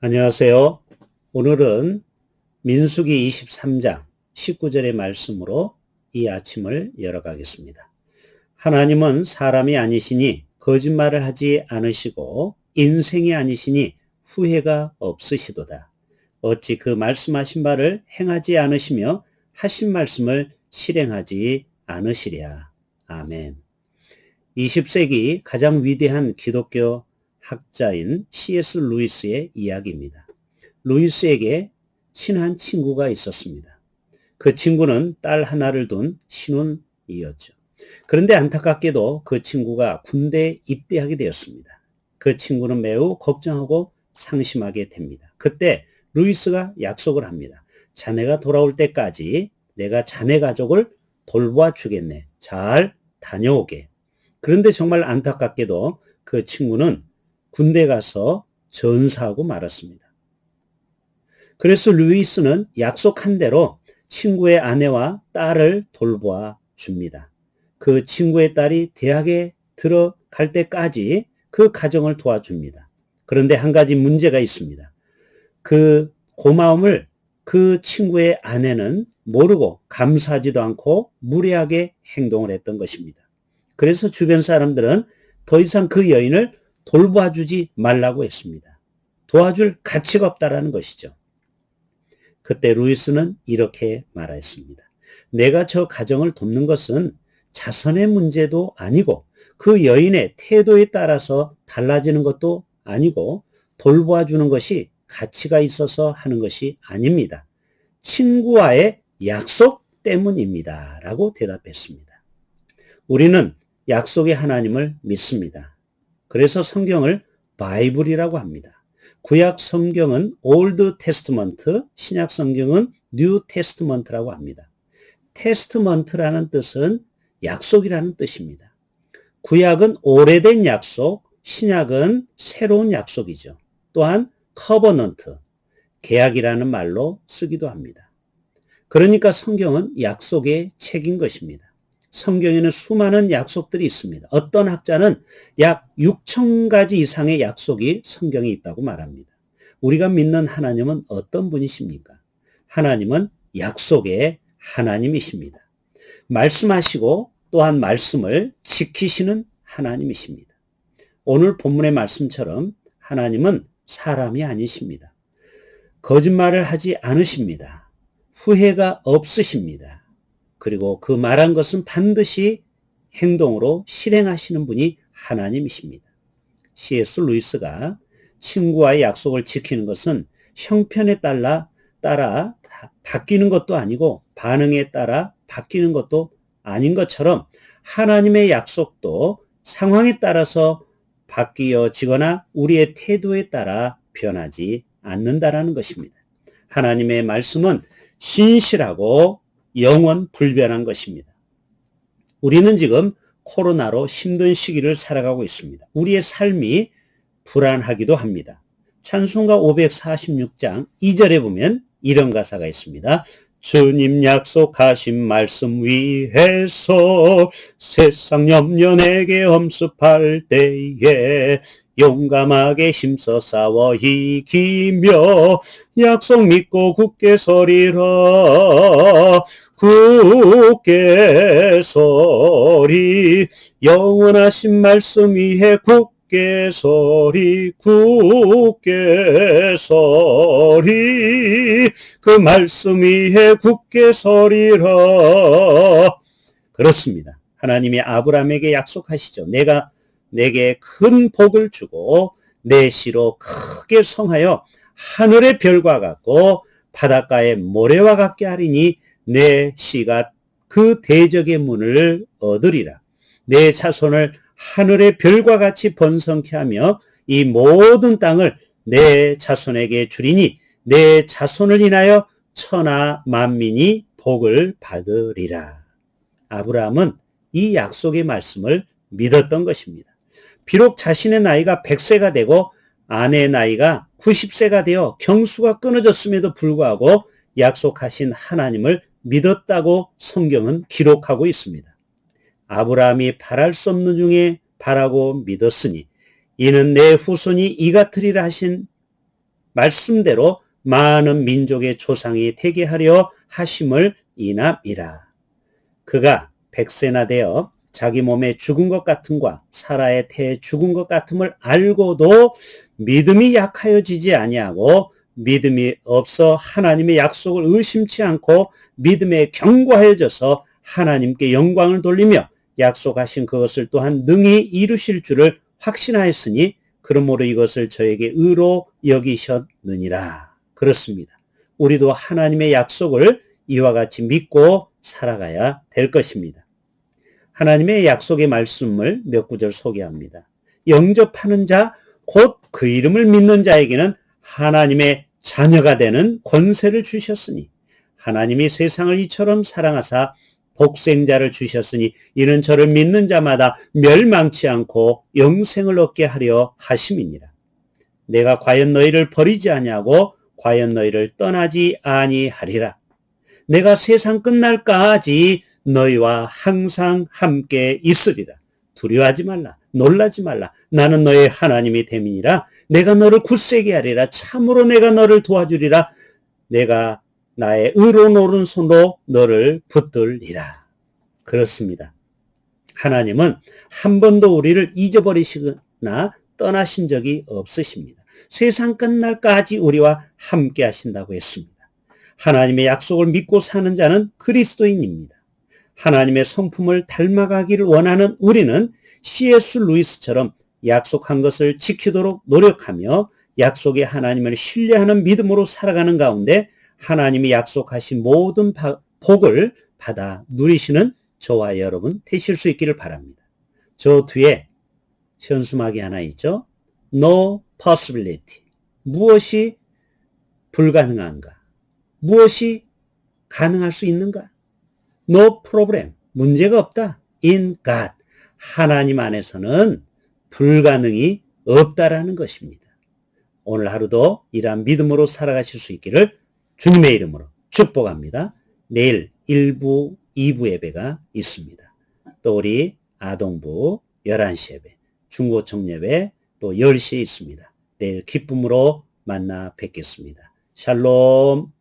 안녕하세요. 오늘은 민수기 23장 19절의 말씀으로 이 아침을 열어가겠습니다. 하나님은 사람이 아니시니 거짓말을 하지 않으시고 인생이 아니시니 후회가 없으시도다. 어찌 그 말씀하신 바를 행하지 않으시며 하신 말씀을 실행하지 않으시랴. 아멘. 20세기 가장 위대한 기독교 학자인 C.S. 루이스의 이야기입니다. 루이스에게 친한 친구가 있었습니다. 그 친구는 딸 하나를 둔 신혼이었죠. 그런데 안타깝게도 그 친구가 군대에 입대하게 되었습니다. 그 친구는 매우 걱정하고 상심하게 됩니다. 그때 루이스가 약속을 합니다. 자네가 돌아올 때까지 내가 자네 가족을 돌보아 주겠네. 잘 다녀오게. 그런데 정말 안타깝게도 그 친구는 군대 가서 전사하고 말았습니다. 그래서 루이스는 약속한 대로 친구의 아내와 딸을 돌보아 줍니다. 그 친구의 딸이 대학에 들어갈 때까지 그 가정을 도와줍니다. 그런데 한 가지 문제가 있습니다. 그 고마움을 그 친구의 아내는 모르고 감사하지도 않고 무례하게 행동을 했던 것입니다. 그래서 주변 사람들은 더 이상 그 여인을 돌봐주지 말라고 했습니다. 도와줄 가치가 없다라는 것이죠. 그때 루이스는 이렇게 말했습니다. 내가 저 가정을 돕는 것은 자선의 문제도 아니고 그 여인의 태도에 따라서 달라지는 것도 아니고 돌보아주는 것이 가치가 있어서 하는 것이 아닙니다. 친구와의 약속 때문입니다. 라고 대답했습니다. 우리는 약속의 하나님을 믿습니다. 그래서 성경을 바이블이라고 합니다. 구약 성경은 올드 테스트먼트, 신약 성경은 뉴 테스트먼트라고 합니다. 테스트먼트라는 뜻은 약속이라는 뜻입니다. 구약은 오래된 약속, 신약은 새로운 약속이죠. 또한 커버넌트, 계약이라는 말로 쓰기도 합니다. 그러니까 성경은 약속의 책인 것입니다. 성경에는 수많은 약속들이 있습니다. 어떤 학자는 약 6천 가지 이상의 약속이 성경에 있다고 말합니다. 우리가 믿는 하나님은 어떤 분이십니까? 하나님은 약속의 하나님이십니다. 말씀하시고 또한 말씀을 지키시는 하나님이십니다. 오늘 본문의 말씀처럼 하나님은 사람이 아니십니다. 거짓말을 하지 않으십니다. 후회가 없으십니다. 그리고 그 말한 것은 반드시 행동으로 실행하시는 분이 하나님이십니다. C.S. 루이스가 친구와의 약속을 지키는 것은 형편에 따라 따라 바뀌는 것도 아니고 반응에 따라 바뀌는 것도 아닌 것처럼 하나님의 약속도 상황에 따라서 바뀌어지거나 우리의 태도에 따라 변하지 않는다라는 것입니다. 하나님의 말씀은 신실하고 영원 불변한 것입니다. 우리는 지금 코로나로 힘든 시기를 살아가고 있습니다. 우리의 삶이 불안하기도 합니다. 찬송가 546장 2절에 보면 이런 가사가 있습니다. 주님 약속하신 말씀 위해서 세상 염려 내게 엄습할 때에 용감하게 힘써 싸워 이기며 약속 믿고 굳게 서리라 굳게 서리 영원하신 말씀 위에 굳게 서리 굳게 서리 그 말씀 위에 굳게 서리라 그렇습니다. 하나님이 아브라함에게 약속하시죠. 내가 내게 큰 복을 주고 내 시로 크게 성하여 하늘의 별과 같고 바닷가의 모래와 같게 하리니 내 시가 그 대적의 문을 얻으리라. 내 자손을 하늘의 별과 같이 번성케 하며 이 모든 땅을 내 자손에게 주리니 내 자손을 인하여 천하 만민이 복을 받으리라. 아브라함은 이 약속의 말씀을 믿었던 것입니다. 비록 자신의 나이가 100세가 되고 아내의 나이가 90세가 되어 경수가 끊어졌음에도 불구하고 약속하신 하나님을 믿었다고 성경은 기록하고 있습니다. 아브라함이 바랄 수 없는 중에 바라고 믿었으니 이는 내 후손이 이 같으리라 하신 말씀대로 많은 민족의 조상이 되게 하려 하심을 이남이라. 그가 백세나 되어 자기 몸에 죽은 것 같음과 사라의 태에 죽은 것 같음을 알고도 믿음이 약하여지지 아니하고 믿음이 없어 하나님의 약속을 의심치 않고 믿음에 견고하여져서 하나님께 영광을 돌리며 약속하신 그것을 또한 능히 이루실 줄을 확신하였으니 그러므로 이것을 저에게 의로 여기셨느니라. 그렇습니다. 우리도 하나님의 약속을 이와 같이 믿고 살아가야 될 것입니다. 하나님의 약속의 말씀을 몇 구절 소개합니다. 영접하는 자, 곧 그 이름을 믿는 자에게는 하나님의 자녀가 되는 권세를 주셨으니 하나님이 세상을 이처럼 사랑하사 복생자를 주셨으니 이는 저를 믿는 자마다 멸망치 않고 영생을 얻게 하려 하심이니라. 내가 과연 너희를 버리지 아니하고 과연 너희를 떠나지 아니하리라. 내가 세상 끝날까지 너희와 항상 함께 있으리라. 두려워하지 말라. 놀라지 말라. 나는 너의 하나님이 됨이니라. 내가 너를 굳세게 하리라. 참으로 내가 너를 도와주리라. 내가 나의 의로운 오른손으로 너를 붙들리라. 그렇습니다. 하나님은 한 번도 우리를 잊어버리시거나 떠나신 적이 없으십니다. 세상 끝날까지 우리와 함께 하신다고 했습니다. 하나님의 약속을 믿고 사는 자는 그리스도인입니다. 하나님의 성품을 닮아가기를 원하는 우리는 C.S. 루이스처럼 약속한 것을 지키도록 노력하며 약속의 하나님을 신뢰하는 믿음으로 살아가는 가운데 하나님이 약속하신 모든 복을 받아 누리시는 저와 여러분 되실 수 있기를 바랍니다. 저 뒤에 현수막이 하나 있죠. No possibility. 무엇이 불가능한가? 무엇이 가능할 수 있는가? No problem. 문제가 없다. In God. 하나님 안에서는 불가능이 없다라는 것입니다. 오늘 하루도 이러한 믿음으로 살아가실 수 있기를 주님의 이름으로 축복합니다. 내일 1부, 2부 예배가 있습니다. 또 우리 아동부 11시 예배, 중고청 예배 또 10시에 있습니다. 내일 기쁨으로 만나 뵙겠습니다. 샬롬